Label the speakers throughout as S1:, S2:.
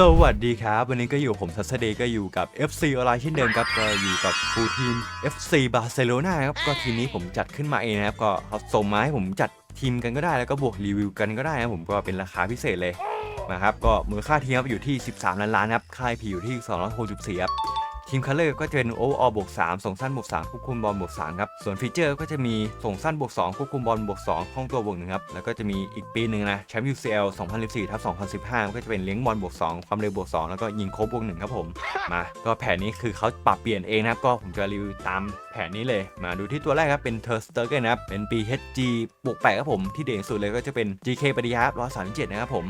S1: สวัสดีครับ วันนี้ก็อยู่ผมทัศเดย์ก็อยู่กับ FC ออนไลน์เช่นเดิมครับก็อยู่กับฟูลทีม FC บาร์เซโลนาครับก็ทีมนี้ผมจัดขึ้นมาเองนะครับก็เขาส่งมาให้ผมจัดทีมกันก็ได้แล้วก็บวกรีวิวกันก็ได้นะผมก็เป็นราคาพิเศษเลยนะครับก็มูลค่าทีมครับอยู่ที่ 13 ล้านล้านครับค่ายพีอยู่ที่264ครับ ทีมคัลเลอร์ก็จะเป็นโอเวอร์ออลบวก3ส่งสั้นบวก3ควบคุมบอลบวก3ครับ ส่วนฟีเจอร์ก็จะมีส่งสั้นบวก2ควบคุมบอลบวก2ห้องตัวบวกหนึ่งครับ แล้วก็จะมีอีกปีหนึ่งนะแชมป์ UCL 2014ทับ2015 ก็จะเป็นเลี้ยงบอลบวก2ความเร็วบวก2แล้วก็ยิงโคบบวกหนึ่งครับผม มา ก็แผนนี้คือเขาปรับเปลี่ยนเองนะครับ ก็ผมจะรีวิวตามแผนนี้เลย มาดูที่ตัวแรกครับเป็นเทอร์สเตอร์เกนนะครับ เป็นปี HG บวก8ครับผม ที่เด่นสุดเลยก็จะเป็น GK ปฏิยาครับ137 นะครับผม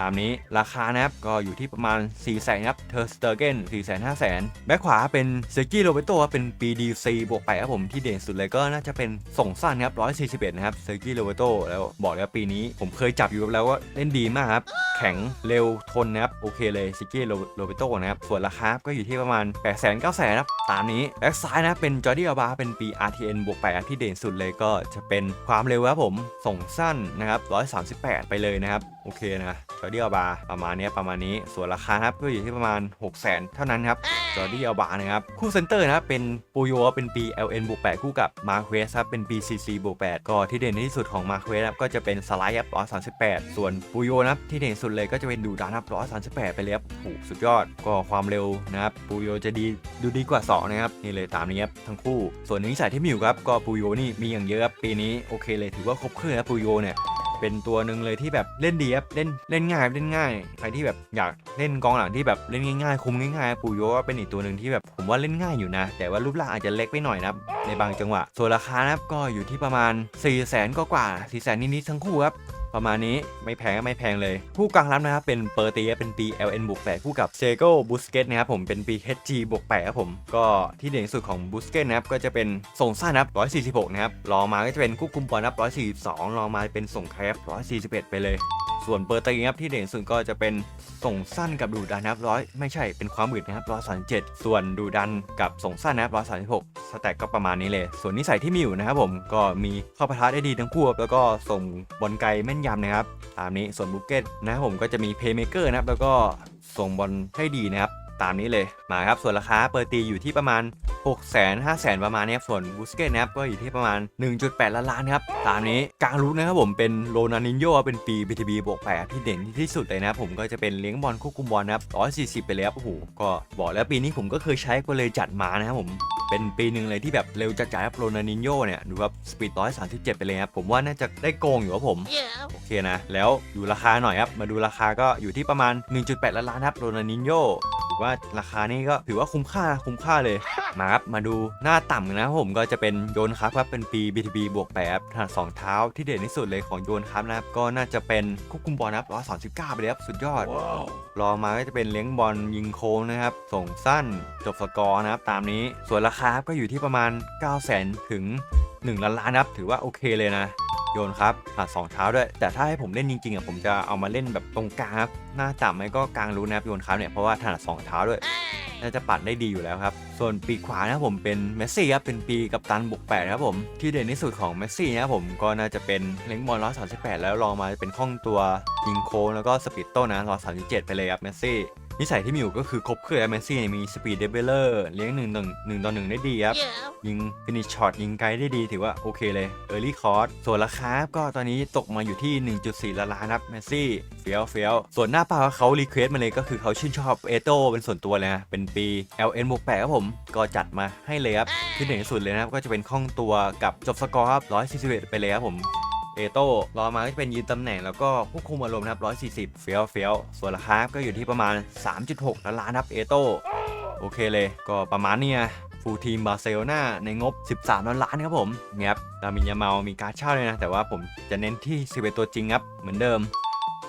S1: ตามนี้ราคานะครับก็อยู่ที่ประมาณ 4 0 0แสนครับเทอร์สเตอร์เกน4 5 0 0 0 0แบ็คขวาเป็นเซอร์กี้โรเบโตเป็นปี DC บวกไปครับผมที่เด่นสุดเลยก็น่าจะเป็นส่งสั้นครับ141 นะครับเซอร์กี้โรเบโตแล้วบอกแล้วปีนี้ผมเคยจับอยู่แล้วว่าเล่นดีมากครับแข็งเร็วทนนะครับโอเคเลยซิกี้โรเบโตนะครับส่วนราคาก็อยู่ที่ประมาณ 8 0 0 0 0 9 0 0 0ครับตามนี้แบ็คซ้ายนะเป็นจอร์ดี้อัลบาเป็นปี RTN บวก8ที่เด่นสุดเลยก็จะเป็นความเร็วครับผมส่งสั้นนะครับ138 ไปเลยนะครับโอเคนะจออร์ดี้อัลบาประมาณนี้ประมาณนี้ส่วนราคาครับก็อยู่ที่ประมาณ 6 0 0 0 0 0เท่านั้นครับจอร์ดี้อัลบานะครับคู่เซนเตอร์นะครับเป็นปูโยเป็นปี LN บวก8คู่กับมาเควสครับเป็นปี CC บวก8ก็ที่เด่นที่สุดของมาเควสครับก็จะเป็นสไลด์ครับ138ส่วนปูโยนะครับที่เด่นสุดเลยก็จะเป็นดูดานครับ138ไปเลยครับโอ้โหสุดยอดก็ความเร็วนะครับปูโยจะดีดูดีกว่า 2 นะครับ นี่เลยตามนี้ครับทั้งคู่ ส่วนนิสัยที่มีอยู่ครับก็ปูโยนี่มีอย่างเยอะครับปีนี้โอเคเลยถือว่าครบเครื่องครับปูโยเนี่ย เป็นตัวหนึ่งเลยที่แบบเล่นดีครับเล่นเล่นง่ายเล่นง่ายใครที่แบบอยากเล่นกองหลังที่แบบเล่นง่ายๆคุมง่ายๆปูโยก็เป็นอีกตัวหนึ่งที่แบบผมว่าเล่นง่ายอยู่นะ แต่ว่ารูปร่างอาจจะเล็กไปหน่อยนะครับในบางจังหวะส่วนราคานะครับก็อยู่ที่ประมาณ4 0 0 0 0 0ก็กว่า4 0 0 0 0 0นิดๆทั้งคู่ครับ ประมาณนี้ไม่แพงก็ไม่แพงเลย ผู้กลางรับนะครับเป็นเปอร์เตียเป็นปี LN บวกแปดคู่กับเซโกบูสเกตนะครับผมเป็นปี HG บวกแปดครับผม ก็ที่เด่นสุดของบูสเกตนะครับก็จะเป็นส่งสั้นนะครับ146 นะครับรองมาก็จะเป็นควบคุมบอลนะครับ 142รองมาเป็นส่งแคป141 ไปเลย ส่วนเปอร์เตีครับที่เด่นสุดก็จะเป็นส่งสั้นกับดูดันนะครับร้อยไม่ใช่เป็นความอืดนะครับร้อยสามเจ็ดส่วนดูดันกับส่งสั้นนะครับ136สแต็กก็ประมาณนี้เลย ส่วนนิสัยที่มีอยู่นะครับผมก็มีเข้าปะทะได้ดีทั้งคู่แล้วก็ส่งบอลไกลแม่นยำนะครับตามนี้ส่วนบุกเก็ตนะครับผมก็จะมีเพย์เมเกอร์นะครับแล้วก็ส่งบอลให้ดีนะครับ ตามนี้เลยมาครับส่วนราคาเปิดตีอยู่ที่ประมาณ 6 0 0 0 0 0 5 0 0 0 0 ประมาณนี้ครับส่วนบูสเกตนะครับก็อยู่ที่ประมาณ 1.8 ล้านล้านครับตามนี้กลางรูทนะครับผมเป็นโรนันินโยเป็นปี BTB บวก8ที่เด่นที่สุดเลยนะครับผมก็จะเป็นเลี้ยงบอลควบคุมบอลนะครับ140 ไปเลยครับโอ้โหก็บอกแล้วปีนี้ผมก็เคยใช้ก็เลยจัดมานะครับผมเป็นปีหนึ่งเลยที่แบบเร็วจัดๆครับโรนันินโยเนี่ยดูครับสปีด137ไปเลยครับผมว่าน่าจะได้โกงอยู่ครับผม
S2: Yeah.
S1: โอเคนะแล้วดูราคาหน่อยครับมาดูราคาก็อยู่ที่ประมาณ 1.8 ล้านล้านครับโรนันินโย ถือว่าราคานี้ก็ถือว่าคุ้มค่าคุ้มค่าเลยมาครับมาดูหน้าต่ำนะครับผมก็จะเป็นโยนครับครับเป็นปี BTB บวก8ถนัดสองเท้าที่เด่นที่สุดเลยของโยนครับนะครับก็น่าจะเป็นควบคุมบอลนะครับ139ไปเลยครับสุดยอดรอมาก็จะเป็นเลี้ยงบอลยิงโค้งนะครับ ส่งสั้นจบสกอร์นะครับตามนี้ส่วนราคาก็อยู่ที่ประมาณ 9 0 0 0 0 0ถึง 1 ล้านล้านนะครับถือว่าโอเคเลยนะโยนครับผ่านสองเท้าด้วย แต่ถ้าให้ผมเล่นจริงๆอะผมจะเอามาเล่นแบบตรงกลางครับหน้าต่ำไหมก็กลางรู้นะครับโยนครับเนี่ยเพราะว่าถนัดสองเท้าด้วยน่าจะปัดได้ดีอยู่แล้วครับ ส่วนปีกขวานะครับผมเป็นเมสซี่ครับ เป็นปีกับตันบวกแปดครับผม ที่เด่นที่สุดของเมสซี่นะครับผมก็น่าจะเป็นเล็งบอล138แล้วลองมาเป็นข้องตัวยิงโค้งแล้วก็สปีดโต้นะ137ไปเลยครับเมสซี่ นิสัยที่มีอยู่ก็คือครบเครื่องครับเมสซี่เนี่ยมีสปีดเดเวลเลอร์เลี้ยงหนึ่งต่อหนึ่งต่อหนึ่งได้ดีครับ
S2: Yeah.
S1: ยิงฟินิชช็อตยิงไกลได้ดีถือว่าโอเคเลย Early c o r s ส่วนราคาก็ตอนนี้ตกมาอยู่ที่ 1.4 ล้านล้านครับเมสซี่เฟี้ยวเฟี้ยวส่วนหน้าเป้าเขารีเควสมาเลยก็คือเขาชื่นชอบเอโตเป็นส่วนตัวเลยนะเป็นปี LN บวก8ครับผมก็จัดมาให้เลยครับที่เด่นที่สุดเลยนะครับก็จะเป็นข้องตัวกับจบสกอร์ครับ141ไปเลยครับผม เอโต้รอมาก็จะเป็นยืนตำแหน่งแล้วก็ควบคุมอารมณ์นะครับ 140 เฟี้ยวเฟี้ยวส่วนราคาก็อยู่ที่ประมาณ 3.6 ล้านล้านครับเอโต้โอเคเลย ก็ประมาณเนี้ยฟูลทีมบาร์เซโลนาในงบ 13 ล้านล้านครับผมเนี่ยครับดามินยาเมามีการเช่าเลยนะ แต่ว่าผมจะเน้นที่ 11 ตัวจริงครับ เหมือนเดิม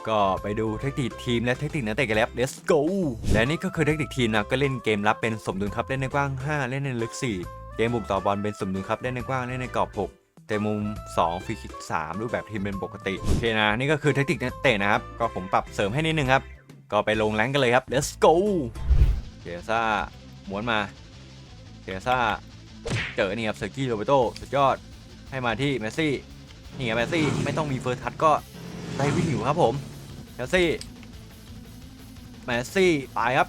S1: ก็ไปดูเทคนิคทีมและเทคนิคนักเตะกันแล้ว let's go และนี่ก็คือเทคนิคทีมนะก็เล่นเกมรับเป็นสมดุลครับเล่นในกว้าง 5 เล่นในลึก 4 เกมบุกต่อบอลเป็นสมดุลครับเล่นในกว้างเล่นในกรอบ 6 แต่มุม 2ฟรีคิก3รูปแบบทีมเป็นปกติ โอเคนะ นี่ก็คือเทคนิคนักเตะนะครับ ก็ผมปรับเสริมให้นิดนึงครับ ก็ไปลงแรงกันเลยครับ let's go เจซ่าม้วนมาเจซ่าเจอนี่ครับเซอร์กี้โรเบโตสุดยอดให้มาที่เมสซี่นี่ครับเมสซี่ไม่ต้องมีเฟิร์สทัชก็ได้วิ่งอยู่ครับผมเมสซี่แมสซี่ไปครับ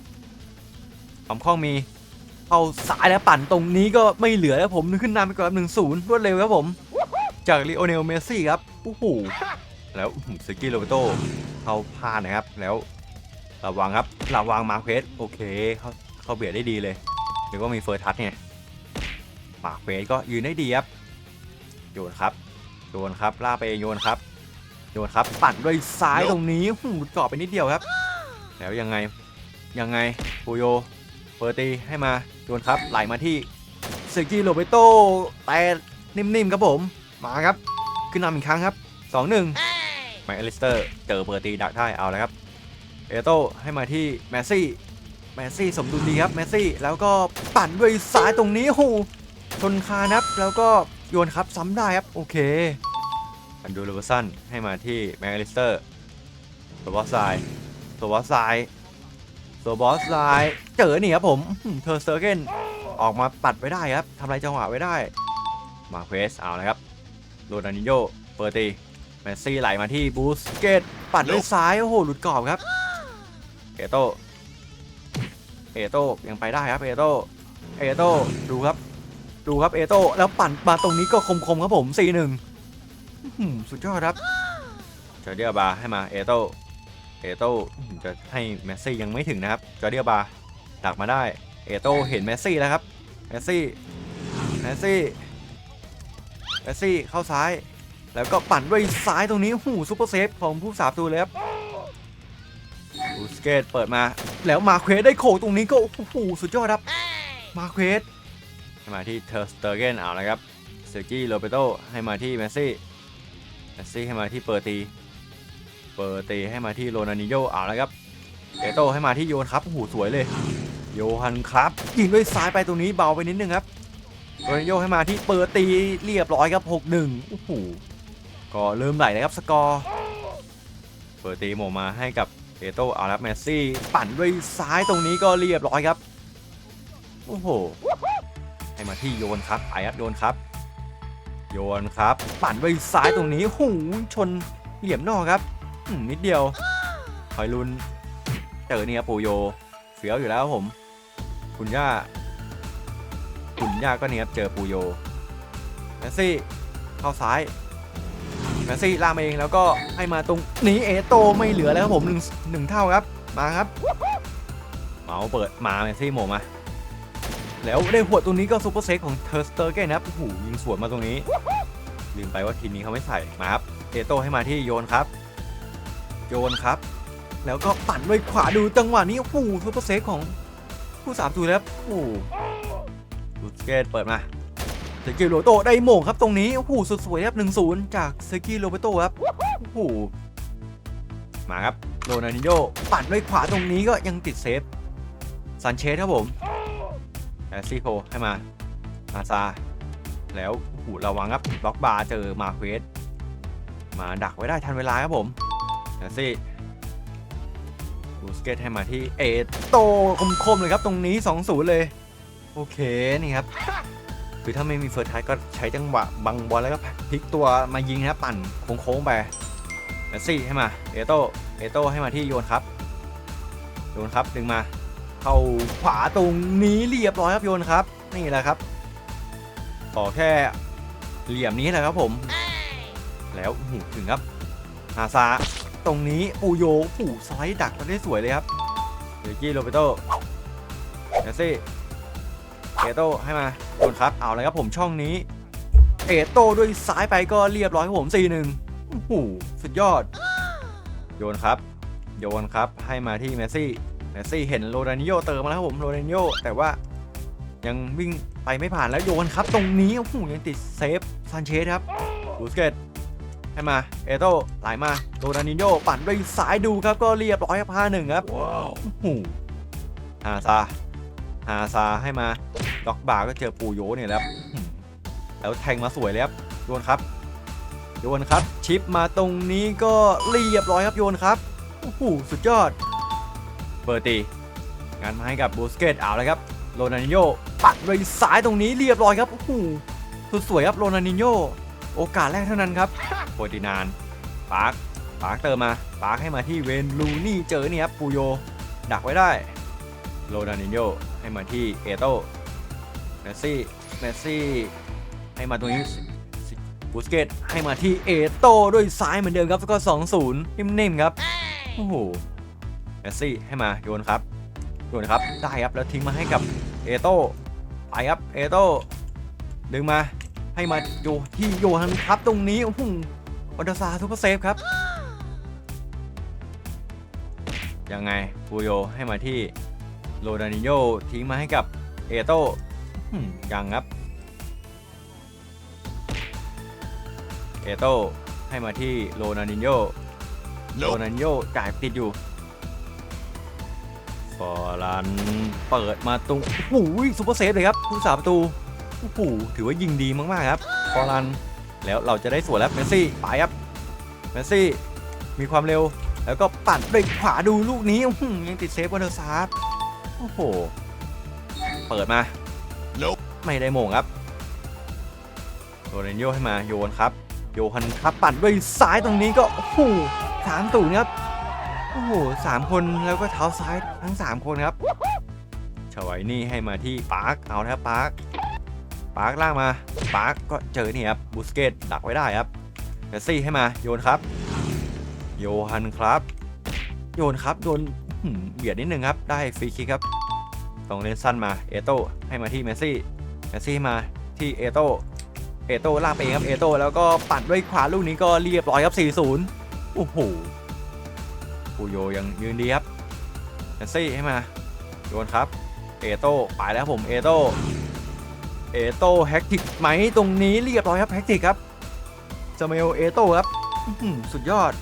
S1: ความคล่องมีเข้าสายแล้วปั่นตรงนี้ก็ไม่เหลือแล้วผมขึ้นนำไปก่อนหนึ่งศูนย์รวดเร็วครับผม จากลิโอเนลเมสซี่ครับโอ้โหแล้วสกี้โรเบโตเข้าพลาดนะครับ แล้วระวังครับระวังมาร์เควสโอเคเขาเขาเบียดได้ดีเลยเดี๋ยวก็มีเฟิร์สทัชเนี่ยมาร์เควสก็ยืนได้ดีครับโยนครับโยนครับล่ากไปโยนครับโยนครับปั่นด้วยซ้ายตรงนี้หูกรอบไปนิดเดียวครับ แล้วยังไงยังไงปูโยเปิดตีให้มาโยนครับไหลมาที่สกี้โรเบโตแต่นิ่มๆครับผม มาครับ ขึ้นนำอีกครั้งครับ 2-1ไมค์อลิสเตอร์เจอเปิดตีดักได้เอาแล้วครับ เอโต้ให้มาที่แมสซี่ แมสซี่สมดุลดีครับ แมสซี่ แล้วก็ปั่นด้วยซ้ายตรงนี้โอ้โหชนคานับ แล้วก็โยนครับซ้ำได้ครับ โอเค อันดูเลเวอร์สันให้มาที่แมคอลิสเตอร์ตัวบอสไซด์ตัวบอสไซด์ตัวบอสไซเจอนี่ครับผม เธอเซอร์เกนออกมาปัดไว้ได้ครับทำลายจังหวะไว้ได้ มาเควสเอาเลยครับ โรนัลดินโยเปิดตีแมสซี่ไหลมาที่บูสเกตปัดด้วยซ้าย โอ้โห หลุดกรอบครับเอโตเอโตยังไปได้ครับเอโตเอโตดูครับ ดูครับเอโตแล้วปั่นมาตรงนี้ก็คมๆครับผม4-1อื้อหือสุดยอดครับจอเดียบาให้มาเอโตเอโต้จะให้แมสซี่ยังไม่ถึงนะครับจอเดียบาดักมาได้เอโตเห็นแมสซี่แล้วครับแมสซี่แมสซี่ แมสซี่เข้าซ้าย แล้วก็ปั่นด้วยซ้ายตรงนี้หูซุปเปอร์เซฟของผู้สาประตูเลยครับบูสเกตเปิดมา แล้วมาเควสได้โขกตรงนี้ก็โอ้โหสุดยอดครับ มาเควสให้มาที่เทอร์สเตอร์เกนเอาละครับเซอร์กี้โรเบโตให้มาที่แมสซี่แมสซี่ให้มาที่เปอร์ตี เปอร์ตีให้มาที่โรนัลดิโยเอาละครับเอโตให้มาที่โยนครับโอ้โหสวยเลย โยฮันครับยิงด้วยซ้ายไปตรงนี้เบาไปนิดนึงครับ โรนัลโยให้มาที่เปิดตีเรียบร้อยครับ 6-1โอ้โหก็เริ่มไหลเลยครับสกอร์เปิดตีโมมาให้กับเอโตเอาลับแมสซี่ ปั่นด้วยซ้ายตรงนี้ก็เรียบร้อยครับ โอ้โห ให้มาที่โยนครับไปครับโยนครับ โยนครับ ปั่นด้วยซ้ายตรงนี้หูชนเหลี่ยมนอกครับนิดเดียวคอยลุนเจอเนี่ยปูโยเฟี้ยวอยู่แล้วผม คุณย่า ยากก็เนี่ยครับเจอปูโยแมสซี่เข้าซ้ายแมสซี่ลามาเองแล้วก็ให้มาตรงนี้เอโตไม่เหลือแล้วครับผมหนึ่งหนึ่งเท่าครับมาครับเมาเปิดมาแมสซี่โหมมาแล้วได้หัวตรงนี้ก็ซูเปอร์เซฟของเทอร์สเตอร์เกนะครับโอ้โหยิงสวนมาตรงนี้ ลืมไปว่าทีมนี้เขาไม่ใส่มาครับเอโตให้มาที่โยนครับ โยนครับ แล้วก็ปั่นด้วยขวาดูจังหวะนี้โอ้โหซูเปอร์เซฟของผู้สามตูแล้วโอ้ ลูสเกตเปิดมาเซกิโรโตได้โมงครับตรงนี้โอ้โหสุดสวยครับ1-0จากเซกิโรโตครับโอ้โหมาครับโรนัลดิโยปั่นด้วยขวาตรงนี้ก็ยังติดเซฟซันเชสครับผมแอซี่โคให้มาอาซา แล้วโอ้โหระวังครับบล็อกบาร์เจอมาเควสมาดักไว้ได้ทันเวลาครับผมแอซี่ บูสเกตให้มาที่เอโตคมๆเลยครับตรงนี้ 2-0 เลย โอเคนี่ครับ คือถ้าไม่มีเฟิร์สทัชก็ใช้จังหวะบังบอลแล้วก็พลิกตัวมายิงนะครับปั่นโค้งๆไปแมสซี่ให้มาเอโต้เอโต้ให้มาที่โยนครับ โยนครับดึงมา เข้าขวาตรงนี้เรียบร้อยครับโยนครับ นี่แหละครับขอแค่เหลี่ยมนี้แหละครับผม แล้วอื้อหือถึงครับอาซาตรงนี้ปูโยปูสไลด์ดักมาได้สวยเลยครับเดกี้โรเบโตแมสซี่ เอโต้ให้มาโดนครับเอาเลยครับผมช่องนี้เอโต้ด้วยซ้ายไปก็เรียบร้อยครับผม4-1โอ้โหสุดยอด โยนครับ โยนครับให้มาที่เมสซี่เมสซี่เห็นโรนินโยเติมมาแล้วครับผมโรนินโยแต่ว่ายังวิ่งไปไม่ผ่านแล้วโยนครับ ตรงนี้โอ้โหยังติดเซฟซานเชสครับบูสเกตให้มาเอโต้ไหลมาโรนินโยปั่นด้วยซ้ายดูครับก็เรียบร้อยครับ5-1ครับโอ้โหฮาซาฮาซาให้มา ด็อกบาร์ก็เจอปูโยเนี่ยแล้วแล้วแทงมาสวยเลยครับโยนครับ โยนครับ ชิปมาตรงนี้ก็เรียบร้อยครับโยนครับโอ้โหสุดยอด เบอร์ตีงานมาให้กับบูสเกตเอาเลยครับโรนัลดินโยปัดด้วยซ้ายตรงนี้เรียบร้อยครับโอ้โหสุดสวยครับโรนัลดินโยโอกาสแรกเท่านั้นครับโปรตินานปาร์คปาร์คเติมมาปาร์คให้มาที่เวนลูนี่เจอเนี่ยครับปูโย ดักไว้ได้โรนัลดินโยให้มาที่เอโต เมสซี่ เมสซี่ ให้มาตรงนี้บูสเกตให้มาที่เอโต้ด้วยซ้ายเหมือนเดิมครับแล้วก็2-0นิ่มๆครับ โอ้โห เมสซี่ให้มาโยนครับ โยนครับ ได้ครับ แล้วทิ้งมาให้กับเอโต้ไปครับ เอโต้ดึงมา ให้มาโยที่โยฮันครับตรงนี้ โอ้โหวัตซาซูเปอร์เซฟครับ ยังไงฟูโยให้มาที่โรดานิโยทิ้งมาให้กับเอโต้ อืมยังครับเอโต้ให้มาที่โรนัลดินโยโรนัลดินโยจ่ายติดอยู่ฟอร์ลันเปิดมาตรงโอ้โหซุปเปอร์เซฟเลยครับผู้สาประตูโอ้โหถือว่ายิงดีมากๆครับฟอร์ลันแล้วเราจะได้สวนแล้วเมสซี่ไปครับเมสซี่มีความเร็วแล้วก็ปัดด้วยขวาดูลูกนี้อื้อหือยังติดเซฟวันเดอร์ซาร์โอ้โห เปิดมา
S2: Nope
S1: ไม่ได้โมงครับโรนัลโยให้มาโยนครับ โยฮันครับปัดด้วยซ้ายตรงนี้ก็โอ้โหสามตูนครับโอ้โหสามคนแล้วก็เท้าซ้ายทั้งสามคนครับชวัยนี่ให้มาที่ปาร์คเอานะครับปาร์คปาร์คล่างมาปาร์คก็เจอนี่ครับบูสเกตดักไว้ได้ครับเมสซี่ให้มาโยนครับ โยฮันครับ โยนครับโดนเบียดนิดนึงครับได้ฟรีคิกครับต้องเล่นสั้นมาเอโต้ให้มาที่เมสซี่ เมสซี่มาที่เอโต้เอโต้ลากไปเองครับเอโต้แล้วก็ปัดด้วยขวาลูกนี้ก็เรียบร้อยครับ 4-0 โอ้โหปูโยยังยืนดีครับเมสซี่ให้มาโยนครับเอโต้ไปแล้วผมเอโต้เอโต้แฮกติกไหมตรงนี้เรียบร้อยครับแฮกติกครับจาเมลเอโต้ครับสุดยอด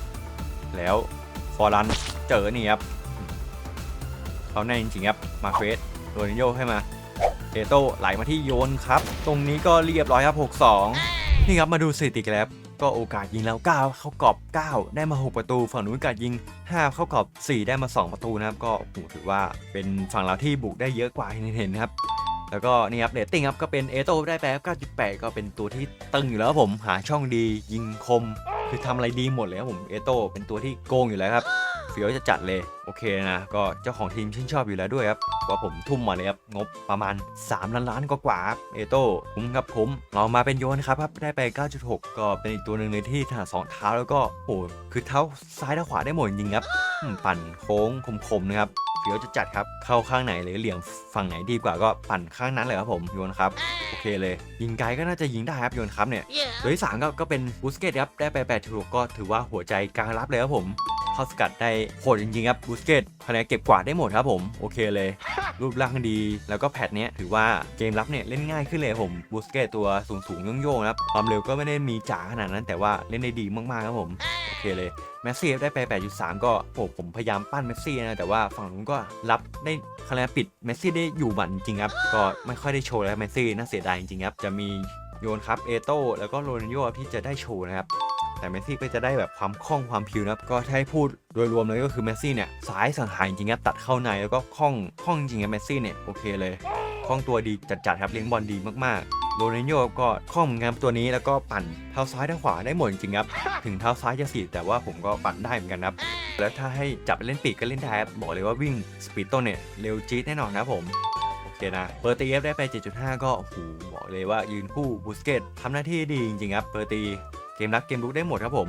S1: แล้วฟอร์ลันเจอนี่ครับเขาแน่จริงๆครับมาเฟสโรนิโยให้มา เอโต้ไหลมาที่โยนครับ ตรงนี้ก็เรียบร้อยครับ 6-2 นี่ครับมาดูสถิติกันแล้ว ก็โอกาสยิงแล้ว 9 เข้ากรอบ 9 ได้มา 6 ประตู ฝั่งนู้นกาสยิง 5 เข้ากรอบ 4 ได้มา 2 ประตูนะครับ ก็ถือว่าเป็นฝั่งเราที่บุกได้เยอะกว่าเห็นนะครับแล้วก็นี่ครับเรตติ้งครับก็เป็นเอโต้ได้ไปครับ9.8 ก็เป็นตัวที่ตึงอยู่แล้วผมหาช่องดียิงคม คือทำอะไรดีหมดเลยครับผมเอโต้เป็นตัวที่โกงอยู่แล้วครับ ฟียวจะจัดเลย โอเคนะ ก็เจ้าของทีมชื่นชอบอยู่แล้วด้วยครับก็ผมทุ่มมาเลยครับ งบประมาณ 3 ล้านล้านกว่าๆครับเอโต้คุ้มครับคุ้มเรามาเป็นโยนครับครับได้ไป 9.6 ก็เป็นอีกตัวหนึ่งเลยที่ถนัดสองเท้าแล้วก็โอ้โหคือเท้าซ้ายและขวาได้หมดจริงๆครับอืมปั่นโค้งคมๆนะครับเฟียวจะจัดครับเข้าข้างไหนหรือเหลี่ยมฝั่งไหนดีกว่าก็ปั่นข้างนั้นเลยครับผมโยนครับโอเคเลย ยิงไกลก็น่าจะยิงได้ครับโยนครับเนี่ย ตัวที่สามก็ก็เป็นบูสเกตครับได้ไป8ถูกก็ถือว่าหัวใจกลางรับเลยครับผม เข้าสกัดได้โหดจริงๆครับบูสเกตคะแนนเก็บกวาดได้หมดครับผมโอเคเลย รูปร่างดี แล้วก็แพทเนี้ยถือว่าเกมรับเนี่ยเล่นง่ายขึ้นเลยครับผมบูสเกตตัวสูงสูงๆโยงๆนะครับความเร็วก็ไม่ได้มีจ๋าขนาดนั้น แต่ว่าเล่นได้ดีมากๆครับผมโอเคเลยแมสซี่ได้ไป 8.3 ก็โอ้ผมพยายามปั้นเมสซี่นะ แต่ว่าฝั่งนู้นก็รับได้คะแนนปิดเมสซี่ได้อยู่หมัดจริงๆครับ ก็ไม่ค่อยได้โชว์แล้วเมสซี่น่าเสียดายจริงๆครับ จะมีโยนครับ เอโต้แล้วก็โรนัลโยครับที่จะได้โชว์นะครับ แต่เมสซี่ก็จะได้แบบความคล่องความพิวนะก็ถ้าให้พูดโดยรวมเลยก็คือเมสซี่เนี่ยสายสังหารจริงๆครับตัดเข้าในแล้วก็คล่องคล่องจริงๆครับเมสซี่เนี่ยโอเคเลยคล่องตัวดีจัดๆครับเลี้ยงบอลดีมากๆโรนัลโยก็คล่องเหมือนตัวนี้แล้วก็ปั่นเท้าซ้ายเท้าขวาได้หมดจริงครับ ถึงเท้าซ้ายจะสีแต่ว่าผมก็ปั่นได้เหมือนกันครับ แล้วถ้าให้จับไปเล่นปีกก็เล่นได้ครับบอกเลยว่าวิ่งสปีดโตเนี่ยเร็วจี๊ดแน่นอนนะผม โอเคนะ เปอร์ตีเอฟได้ไป 7.5 ก็โอ้โหบอกเลยว่ายืนคู่บูสเกตทำหน้าที่ดีจริงๆครับ เปอร์ตี เกมรับเกมลุกได้หมดครับผม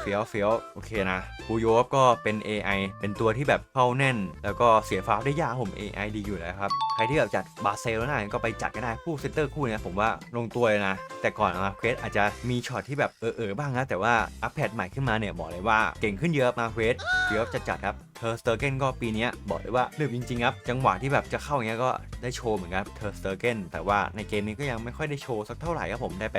S1: เฟี้ยวเฟี้ยวโอเคนะปูโยฟก็เป็น AI เป็นตัวที่แบบเข้าแน่น แล้วก็เสียฟาวล์ได้ยากผม AI ดีอยู่แล้วครับ ใครที่แบบจัดบาร์เซโลนาก็ไปจัดก็ได้คู่เซนเตอร์คู่เนี้ยผมว่าลงตัวเลยนะ แต่ก่อนมาเควสอาจจะมีช็อตที่แบบเออเออๆบ้างนะแต่ว่าอัปเดตใหม่ขึ้นมาเนี่ยบอกเลยว่าเก่งขึ้นเยอะมาเควสเฟี้ยวจะจัดครับ เธอสเตอร์เกนก็ปีนี้บอกเลยว่าหนึบจริงๆครับ จังหวะที่แบบจะเข้าอย่างเงี้ยก็ได้โชว์เหมือนกันเธอสเตอร์เกนแต่ว่าในเกมนี้ก็ยังไม่ค่อยได้โชว์สักเท่าไหร่ครับผมได้ไป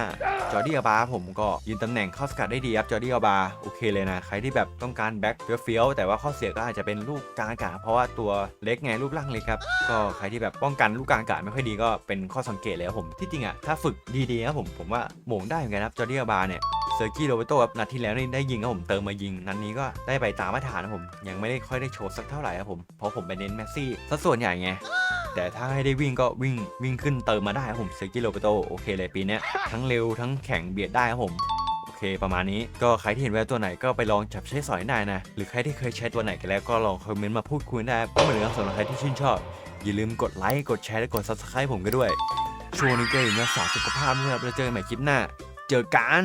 S1: 6.5 จอร์ดี้อาบาผมก็ยืนตำแหน่งเข้าสกัดได้ดีครับจอร์ดี้อาบาโอเคเลยนะ ใครที่แบบต้องการแบ็คเฟี้ยวแต่ว่าข้อเสียก็อาจจะเป็นลูกกลางอากาศเพราะว่าตัวเล็กไงรูปร่างเล็กครับก็ใครที่แบบป้องกันลูกกลางอากาศไม่ค่อยดีก็เป็นข้อสังเกตเลยครับผมที่จริงอะถ้าฝึกดีๆครับผมผมว่าหม่งได้เหมือนกันครับจอร์ดี้อาบาเนี่ย อร์กี้โรเบโตครับนัดที่แล้วนี่ได้ยิงครับผมเติมมายิงนัดนี้ก็ได้ไปตามมาตรฐานนะผมยังไม่ได้ค่อยได้โชว์สักเท่าไหร่ครับผมเพราะผมไปเน้นแมสซี่ซะส่วนใหญ่ไงแต่ถ้าให้ได้วิ่งก็วิ่งวิ่งขึ้นเติมมาได้ครับผมเซอร์กี้โรเบโตโอเคเลยปีนี้ทั้งเร็วทั้งแข็งเบียดได้ครับผมโอเค ประมาณนี้ก็ใครที่เห็นแววตัวไหนก็ไปลองจับใช้สอยได้นะ หรือใครที่เคยใช้ตัวไหนกันแล้วก็ลองคอมเมนต์มาพูดคุยได้ก็เหมือนกันสำหรับใครที่ชื่นชอบ อย่าลืมกดไลค์กดแชร์และกด subscribe ผมกันด้วยช่วงนี้ก็อยู่รักษาสุขภาพด้วยครับแล้วเจอกันใหม่คลิปหน้า เจอกัน